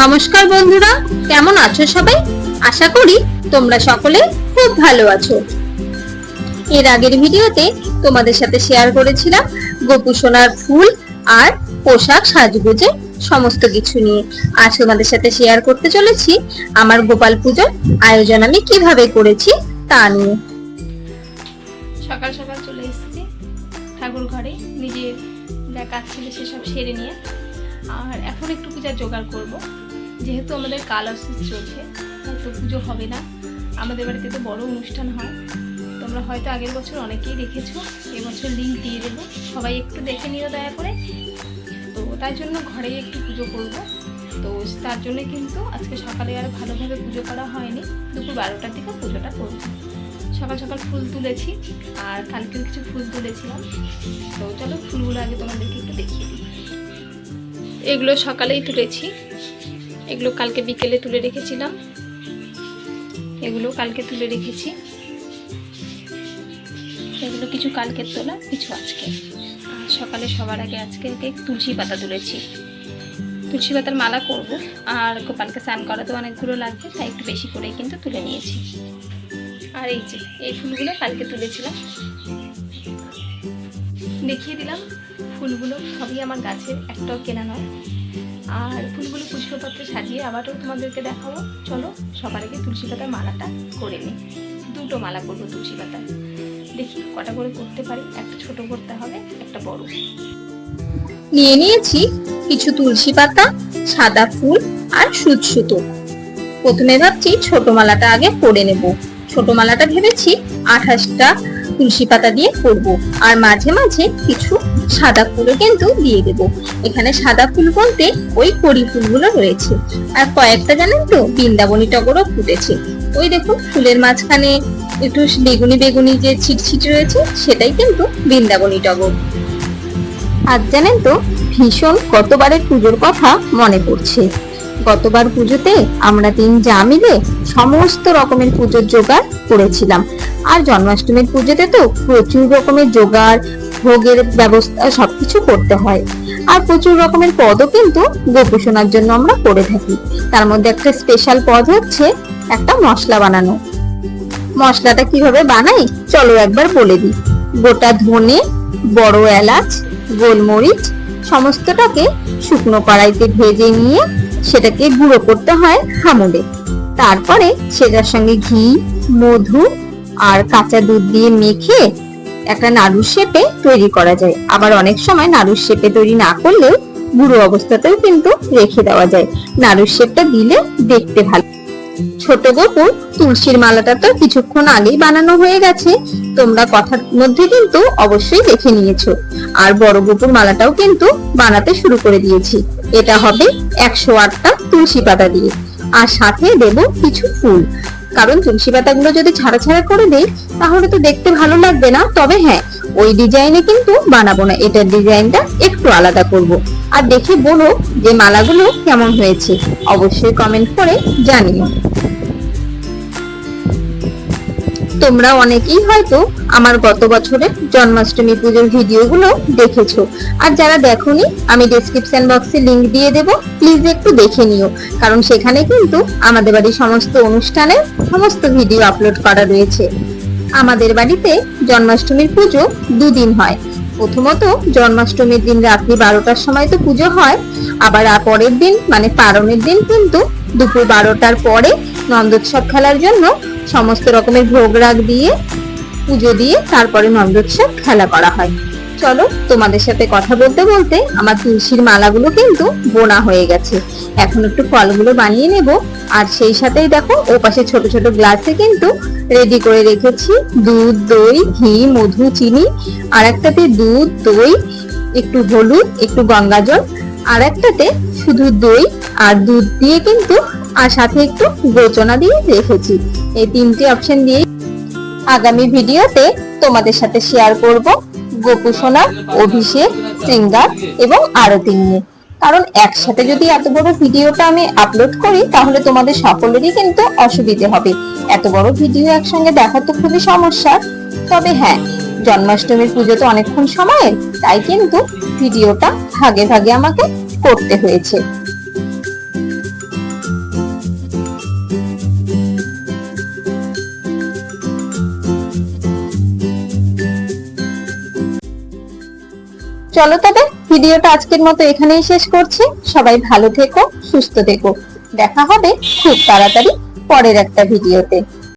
নমস্কার বন্ধুরা, কেমন আছো সবাই? আশা করি তোমরা সকলে খুব ভালো আছো। এর আগের ভিডিওতে তোমাদের সাথে শেয়ার করেছিলাম গোপু সোনার ফুল আর পোশাক সাজগোজে সমস্ত কিছু নিয়ে। আজ তোমাদের সাথে শেয়ার করতে চলেছি আমার গোপাল পুজোর আয়োজন আমি কীভাবে করেছি তা নিয়ে। সকাল সকাল চলে এসেছি ঠাকুর ঘরে নিজে যা কাজ ছিল সেসব সেরে নিয়ে। আর এখন একটু পূজার জোগাড় করব। যেহেতু আমাদের কাল অসুস্থ চলছে, তো পুজো হবে না। আমাদের বাড়িতে তো বড় অনুষ্ঠান হয়। তোমরা হয়তো আগের বছর অনেকেই দেখেছ, এবছর লিঙ্ক দিয়ে দেবো। সবাই একটু দেখে নিও দয়া করে। তো তাই জন্য ঘরেই একটু পুজো করব। তো তার জন্য কিন্তু আজকে সকালে আর ভালোভাবে পুজো করা হয়নি। দুপুর বারোটার দিকে পুজোটা করব। সকাল সকাল ফুল তুলেছি, আর কালকেও কিছু ফুল তুলেছিলাম। তো চলো ফুলগুলো আগে তোমাদেরকে একটু দেখিয়ে দিই। এগুলো সকালেই তুলেছি। এগুলো কালকে বিকেলে তুলে রেখেছিলাম। এগুলো কালকে তুলে রেখেছি। এগুলো কিছু কালকের তোলা কিছু আজকে। সকালে সবার আগে আজকে তুলসী পাতা তুলেছি। তুলসী পাতার মালা করব। আর গোপালকে স্নান করাতে অনেকগুলো লাগবে, তাই একটু বেশি করেই কিন্তু তুলে নিয়েছি। আর এই যে, এই ফুলগুলো কালকে তুলেছিলাম। দেখিয়ে দিলাম। ফুলগুলো সবই আমার গাছের একটাও কেনা নয়। আর ফুলগুলো পুষ্পপত্রে সাজিয়ে আবারও তোমাদেরকে দেখাবো। চলো, সবার আগে তুলসী পাতার মালাটা করে নিই। দুটো মালা করব তুলসী পাতা দেখি কটা করে করতে পারি। একটা ছোট করতে হবে, একটা বড়। নিয়ে নিয়েছি কিছু তুলসী পাতা, সাদা ফুল আর সুচ সুতো। প্রথমে ভাবছি ছোট মালাটা আগে করে নেব। ছোট মালাটা ভেবেছি আঠাশটা তুলসী পাতা দিয়ে করব। আর মাঝে মাঝে কিছু সাদা ফুলও কিন্তু দিয়ে দেব। এখানে সাদা ফুল বলতে ওই কড়ি ফুলগুলো রয়েছে। আর কয়েকটা জানেন তো, বৃন্দাবনী টগরও ফুটেছে। ওই দেখুন, ফুলের মাঝখানে একটু বেগুনি বেগুনি যে ছিটছিট রয়েছে, সেটাই কিন্তু বৃন্দাবনী টগর। আর জানেন তো, ভীষণ কতবারের পুজোর কথা মনে পড়ছে। গতবার পুজোতে আমরা তিন যা মিলে সমস্ত রকমের পুজোর জোগাড় করেছিলাম। আর জন্মাষ্টমীর পুজোতে তো প্রচুর রকমের জোগাড়, ভোগের ব্যবস্থা সবকিছু করতে হয়। আর প্রচুর রকমের পদও কিন্তু গোপোষণার জন্য আমরা করে থাকি। তার মধ্যে একটা স্পেশাল পদ হচ্ছে একটা মশলা বানানো। মশলাটা কীভাবে বানাই? চলো একবার বলে দিই। গোটা ধনে, বড় এলাচ, গোলমরিচ, সমস্তটাকে শুকনো কড়াইতে ভেজে নিয়ে সেটাকে গুঁড়ো করতে হয় হামুডে। তারপরে সেটার সঙ্গে ঘি, মধু আর কাঁচা দুধ দিয়ে মেখে একটা নাড়ুর শেপে তৈরি করা যায়। আবার অনেক সময় নাড়ুর শেপে তৈরি না করলেও গুঁড়ো অবস্থাতেও কিন্তু রেখে দেওয়া যায়। নাড়ুর শেপটা দিলে দেখতে ভালো। ছোট গোপুর তুলসীর মালাটা তো কিছুক্ষণ আগেই বানানো হয়ে গেছে। তোমরা কথার মধ্যে কিন্তু অবশ্যই দেখে নিয়েছো। আর বড় গোপুর মালাটাও কিন্তু বানাতে শুরু করে দিয়েছি। এটা হবে একশো আটটা তুলসী পাতা দিয়ে। আর সাথে দেব কিছু ফুল। কারণ তুলসী পাতাগুলো যদি ছাড়া ছাড়া করে দেই, তাহলে তো দেখতে ভালো লাগবে না। তবে হ্যাঁ ওই ডিজাইনে কিন্তু বানাবো না। এটার ডিজাইনটা একটু আলাদা করব। আর দেখে বলো যে মালাগুলো কেমন হয়েছে। অবশ্যই কমেন্ট করে জানিও। তোমরা অনেকেই হয়তো আমার গত বছরের জন্মাষ্টমী পুজোর ভিডিওগুলো দেখেছ। আর যারা দেখোনি, আমি ডেসক্রিপশন বক্সে লিংক দিয়ে দেব। প্লিজ একটু দেখে নিও। কারণ সেখানে কিন্তু আমাদের বাড়ির সমস্ত অনুষ্ঠানের সমস্ত ভিডিও আপলোড করা রয়েছে। আমাদের বাড়িতে জন্মাষ্টমীর পুজো দুদিন হয়। প্রথমত জন্মাষ্টমীর দিন রাত্রি বারোটার সময় তো পুজো হয়। আবার পরের দিন মানে পারণের দিন কিন্তু দুপুর বারোটার পরে নন্দোৎসব খেলার জন্য সমস্ত রকমের ভোগ রাগ দিয়ে পুজো দিয়ে তারপরে নন্দোৎসব খেলা করা হয়। চলো তোমাদের সাথে কথা বলতে বলতে আমার তুলসীর মালাগুলো কিন্তু বোনা হয়ে গেছে। এখন একটু ফলগুলো বানিয়ে নেব। আর সেই সাথেই দেখো ও পাশে ছোট ছোট গ্লাসে কিন্তু রেডি করে রেখেছি দুধ, দই, ঘি, মধু, চিনি। আর একটাতে দুধ, দই, একটু হলুদ, একটু গঙ্গা জল। আর একটাতে শুধু দই আর দুধ দিয়ে কিন্তু আর সাথে একটু গোচনা দিয়ে রেখেছি। এই তিনটি অপশন দিয়ে আগামী ভিডিওতে তোমাদের সাথে শেয়ার করব গোপুসোনা অভিষেক শৃঙ্গার এবং আরতি নিয়ে। কারণ একসাথে যদি এত বড় ভিডিওটা আমি আপলোড করি, তাহলে তোমাদের সকলেরই কিন্তু অসুবিধে হবে। এত বড় ভিডিও একসঙ্গে দেখা তো খুবই সমস্যা। তবে হ্যাঁ জন্মাষ্টমীর পুজো তো অনেকক্ষণ সময়ের, তাই কিন্তু ভিডিওটা ভাগে ভাগে আমাকে করতে হয়েছে। চলো তবে, ভিডিওটা আজকের মতো এখানেই শেষ করছি। সবাই ভালো থেকো, সুস্থ থেকো। দেখা হবে খুব তাড়াতাড়ি পরের একটা ভিডিওতে।